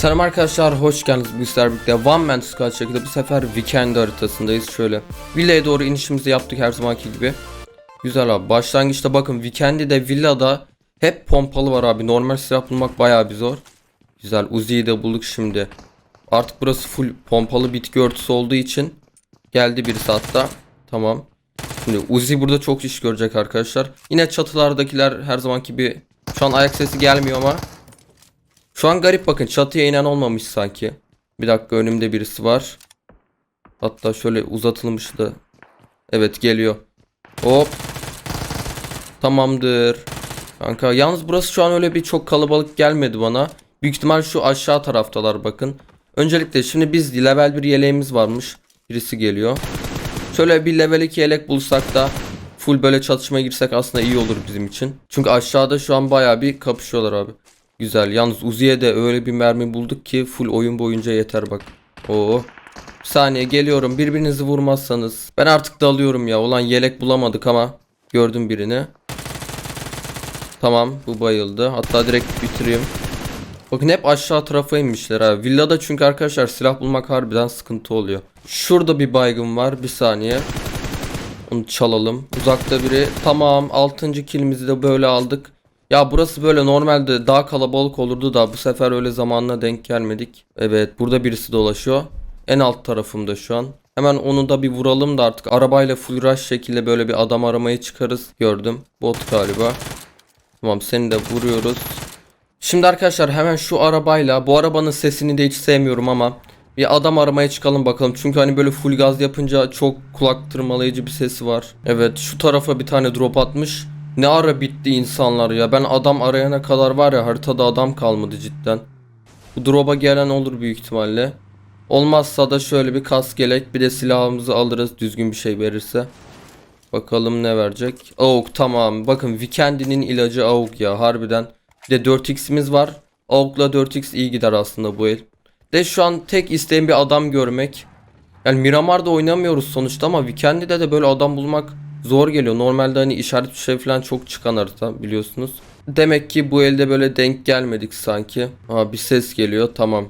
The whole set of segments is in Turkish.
Selam arkadaşlar hoş geldiniz bu sizlerle birlikte. One Man Squad şekilde bu sefer Weekend haritasındayız. Şöyle Villa'ya doğru inişimizi yaptık her zamanki gibi. Güzel abi başlangıçta bakın Weekend'i de villada hep pompalı var abi. Normal silah bulmak bayağı bir zor. Güzel Uzi'yi de bulduk şimdi. Artık burası full pompalı bitki örtüsü olduğu için Geldi birisi hatta. Tamam. Şimdi Uzi burada çok iş görecek arkadaşlar. Yine çatılardakiler her zamanki bir Şu an ayak sesi gelmiyor ama şu an garip bakın çatıya inen olmamış sanki. Bir dakika önümde birisi var. Hatta şöyle uzatılmıştı. Evet geliyor. Hop. Tamamdır. Kanka yalnız burası şu an öyle bir çok kalabalık gelmedi bana. Büyük ihtimal şu aşağı taraftalar bakın. Öncelikle şimdi biz level 1 yeleğimiz varmış. Birisi geliyor. Şöyle bir level 2 yelek bulsak da full böyle çatışmaya girsek aslında iyi olur bizim için. Çünkü aşağıda şu an bayağı bir kapışıyorlar abi. Güzel. Yalnız Uzi'ye de öyle bir mermi bulduk ki full oyun boyunca yeter bak. Oo. Bir saniye geliyorum. Birbirinizi vurmazsanız. Ben artık dalıyorum ya. Ulan yelek bulamadık ama gördüm birini. Tamam bu bayıldı. Hatta direkt bitireyim. Bakın hep aşağı tarafa inmişler ha. Villada çünkü arkadaşlar silah bulmak harbiden sıkıntı oluyor. Şurada bir baygın var. Bir saniye. Onu çalalım. Uzakta biri. Tamam. 6. kilimizi de böyle aldık. Ya burası böyle normalde daha kalabalık olurdu da bu sefer öyle zamanla denk gelmedik. Evet burada birisi dolaşıyor. En alt tarafımda şu an. Hemen onu da bir vuralım da artık arabayla full rush şekilde böyle bir adam aramaya çıkarız. Gördüm. Bot galiba. Tamam seni de vuruyoruz. Şimdi arkadaşlar hemen şu arabayla bu arabanın sesini de hiç sevmiyorum ama bir adam aramaya çıkalım bakalım. Çünkü hani böyle full gaz yapınca çok kulak tırmalayıcı bir sesi var. Evet şu tarafa bir tane drop atmış. Ne ara bitti insanlar ya. Ben adam arayana kadar var ya haritada adam kalmadı cidden. Bu drop'a gelen olur büyük ihtimalle. Olmazsa da şöyle bir kas gelek bir de silahımızı alırız düzgün bir şey verirse. Bakalım ne verecek. AUK tamam. Bakın Weekend'inin ilacı AUK ya harbiden. Bir de 4x'imiz var. AUK'la 4x iyi gider aslında bu el. De şu an tek isteğim bir adam görmek. Yani Miramar'da oynamıyoruz sonuçta ama Weekend'de de böyle adam bulmak zor geliyor. Normalde hani işaret şey falan çok çıkan harita biliyorsunuz. Demek ki bu elde böyle denk gelmedik sanki. Ha bir ses geliyor tamam.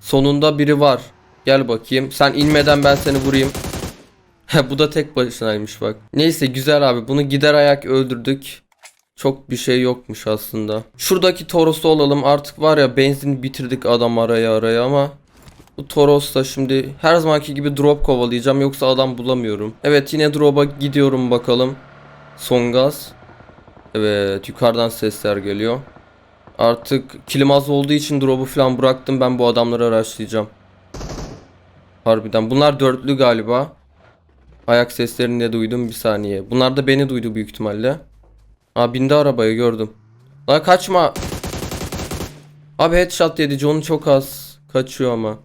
Sonunda biri var. Gel bakayım. Sen inmeden ben seni vurayım. bu da tek başınaymış bak. Neyse güzel abi bunu gider ayak öldürdük. Çok bir şey yokmuş aslında. Şuradaki Toros'u olalım. Artık var ya benzin bitirdik adam araya araya ama Toros'ta şimdi her zamanki gibi drop kovalayacağım yoksa adam bulamıyorum. Evet yine drop'a gidiyorum bakalım. Son gaz. Evet yukarıdan sesler geliyor. Artık kilim az olduğu için drop'u falan bıraktım. Ben bu adamları araştıracağım. Harbiden. Bunlar dörtlü galiba. Ayak seslerini de duydum bir saniye. Bunlar da beni duydu büyük ihtimalle. Aa bindi arabaya gördüm. Lan kaçma. Abi headshot yedi. Canı çok az. Kaçıyor ama.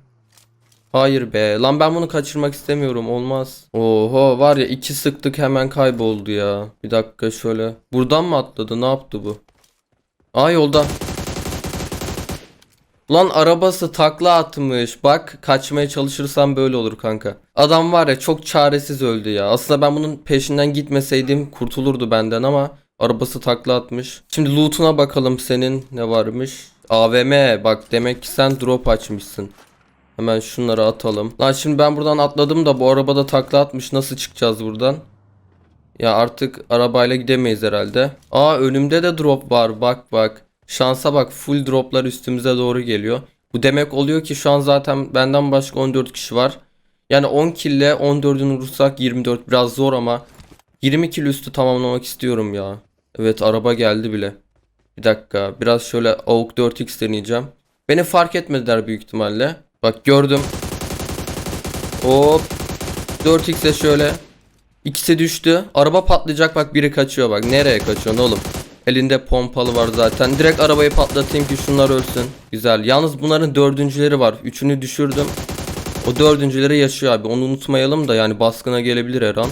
Hayır be. Lan ben bunu kaçırmak istemiyorum. Olmaz. Oho var ya iki sıktık hemen kayboldu ya. Bir dakika şöyle. Buradan mı atladı? Ne yaptı bu? Aa yolda. Lan arabası takla atmış. Bak kaçmaya çalışırsam böyle olur kanka. Adam var ya çok çaresiz öldü ya. Aslında ben bunun peşinden gitmeseydim kurtulurdu benden ama arabası takla atmış. Şimdi loot'una bakalım senin ne varmış. AVM bak demek ki sen drop açmışsın. Hemen şunları atalım. Lan şimdi ben buradan atladım da bu arabada takla atmış. Nasıl çıkacağız buradan? Ya artık arabayla gidemeyiz herhalde. Aa önümde de drop var. Bak bak. Şansa bak full droplar üstümüze doğru geliyor. Bu demek oluyor ki şu an zaten benden başka 14 kişi var. Yani 10 kill ile 14'ünü vurursak 24 biraz zor ama 20 kill üstü tamamlamak istiyorum ya. Evet araba geldi bile. Bir dakika biraz şöyle AUK 4x deneyeceğim. Beni fark etmediler büyük ihtimalle. Bak gördüm. Hop. 4x'e şöyle. İkisi düştü. Araba patlayacak bak biri kaçıyor bak. Nereye kaçıyorsun oğlum? Elinde pompalı var zaten. Direkt arabayı patlatayım ki şunlar ölsün. Güzel. Yalnız bunların dördüncüleri var. Üçünü düşürdüm. O dördüncüleri yaşıyor abi. Onu unutmayalım da yani baskına gelebilir her an.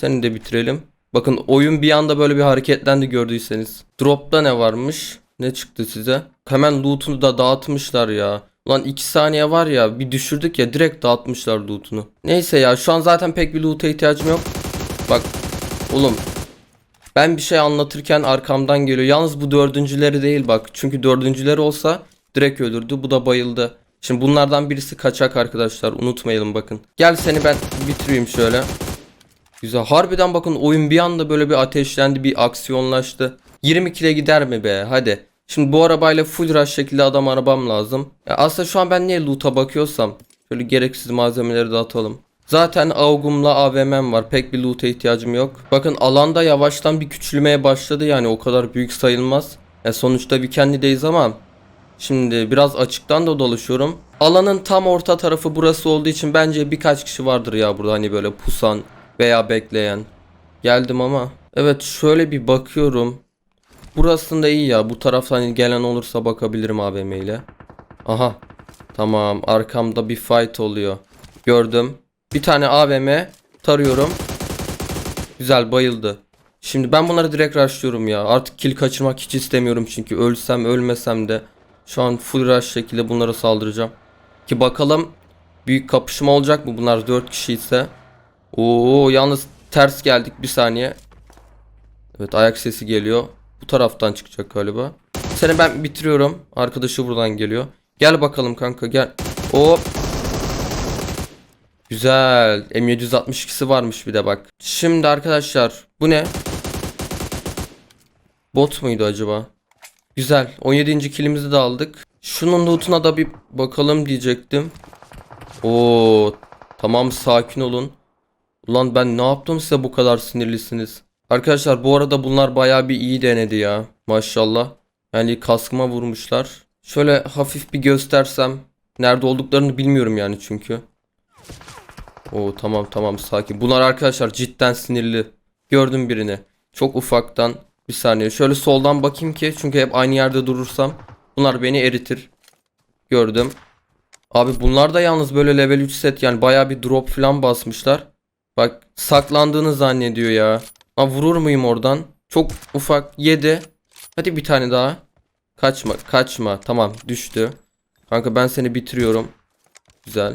Seni de bitirelim. Bakın oyun bir anda böyle bir hareketlendi gördüyseniz. Drop'ta ne varmış? Ne çıktı size? Hemen loot'unu da dağıtmışlar ya. Lan 2 saniye var ya bir düşürdük ya direkt dağıtmışlar loot'unu. Neyse ya şu an zaten pek bir loot'a ihtiyacım yok. Bak oğlum ben bir şey anlatırken arkamdan geliyor. Yalnız bu dördüncüleri değil bak. Çünkü dördüncüleri olsa Direkt öldürdü. Bu da bayıldı. Şimdi bunlardan birisi kaçak arkadaşlar. Unutmayalım bakın. Gel seni ben bitireyim şöyle. Güzel. Harbiden bakın oyun bir anda böyle bir ateşlendi, bir aksiyonlaştı. 20 kile gider mi be? Hadi. Şimdi bu arabayla full rush şekilde adam arabam lazım. Ya aslında şu an ben niye loot'a bakıyorsam şöyle gereksiz malzemeleri de atalım. Zaten AUG'umla AVM'm var. Pek bir loot'a ihtiyacım yok. Bakın alanda yavaştan bir küçülmeye başladı yani o kadar büyük sayılmaz. Ya sonuçta Weekend'deyiz ama Şimdi biraz açıktan da dolaşıyorum. Alanın tam orta tarafı burası olduğu için bence birkaç kişi vardır ya burada hani böyle pusan veya bekleyen. Geldim ama. Evet şöyle bir bakıyorum. Burasında iyi ya. Bu taraftan gelen olursa bakabilirim AVM ile. Aha. Tamam arkamda bir fight oluyor. Gördüm. Bir tane AVM tarıyorum. Güzel bayıldı. Şimdi ben bunları direkt rushlıyorum ya. Artık kill kaçırmak hiç istemiyorum çünkü ölsem ölmesem de şu an full rush şekilde bunlara saldıracağım. Ki bakalım büyük kapışma olacak mı bunlar 4 kişi ise. Oo yalnız ters geldik bir saniye. Evet ayak sesi geliyor. Bu taraftan çıkacak galiba. Seni ben bitiriyorum. Arkadaşı buradan geliyor. Gel bakalım kanka gel. Hop. Güzel. M762'si varmış bir de bak. Şimdi arkadaşlar bu ne? Bot muydu acaba? Güzel. 17. kilimizi de aldık. Şunun lootuna da bir bakalım diyecektim. Oo, tamam sakin olun. Ulan ben ne yaptım size bu kadar sinirlisiniz? Arkadaşlar bu arada bunlar bayağı bir iyi denedi ya. Maşallah. Yani kaskıma vurmuşlar. Şöyle hafif bir göstersem. Nerede olduklarını bilmiyorum yani çünkü. Oo tamam tamam sakin. Bunlar arkadaşlar cidden sinirli. Gördüm birini. Çok ufaktan. Bir saniye. Şöyle soldan bakayım ki çünkü hep aynı yerde durursam bunlar beni eritir. Gördüm. Abi bunlar da yalnız böyle level 3 set yani baya bir drop falan basmışlar. Bak saklandığını zannediyor ya. Ha vurur muyum oradan? Çok ufak yedi. Hadi bir tane daha. Kaçma kaçma. Tamam düştü. Kanka ben seni bitiriyorum. Güzel.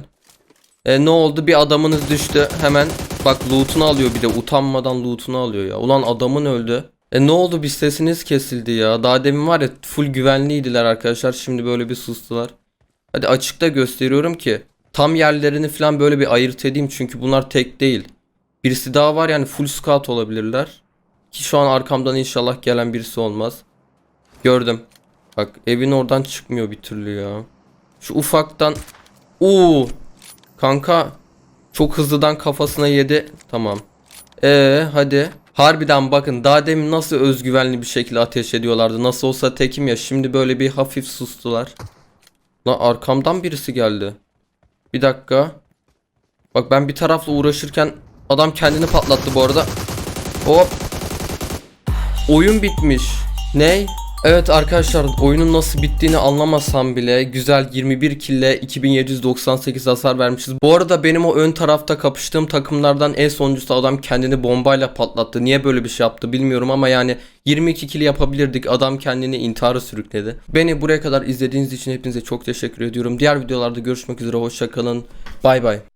E ne oldu? Bir adamınız düştü. Hemen bak loot'unu alıyor bir de utanmadan loot'unu alıyor ya. Ulan adamın öldü. E ne oldu? Bir sesiniz kesildi ya. Daha demin var ya full güvenliydiler arkadaşlar. Şimdi böyle bir sustular. Hadi açıkta gösteriyorum ki tam yerlerini falan böyle bir ayırt edeyim çünkü bunlar tek değil. Birisi daha var yani full scout olabilirler. Ki şu an arkamdan inşallah gelen birisi olmaz. Gördüm. Bak evin oradan çıkmıyor bir türlü ya. Şu ufaktan. Oo. Kanka. Çok hızlıdan kafasına yedi. Tamam. Ee hadi. Harbiden bakın daha demin nasıl özgüvenli bir şekilde ateş ediyorlardı. Nasıl olsa tekim ya. Şimdi böyle bir hafif sustular. Lan arkamdan birisi geldi. Bir dakika. Bak ben bir tarafla uğraşırken adam kendini patlattı bu arada. Hop. Oyun bitmiş. Ney? Evet arkadaşlar oyunun nasıl bittiğini anlamasam bile güzel 21 kille 2798 hasar vermişiz. Bu arada benim o ön tarafta kapıştığım takımlardan en sonuncusu adam kendini bombayla patlattı. Niye böyle bir şey yaptı bilmiyorum ama yani 22 kill yapabilirdik. Adam kendini intihara sürükledi. Beni buraya kadar izlediğiniz için hepinize çok teşekkür ediyorum. Diğer videolarda görüşmek üzere. Hoşçakalın. Bay bay.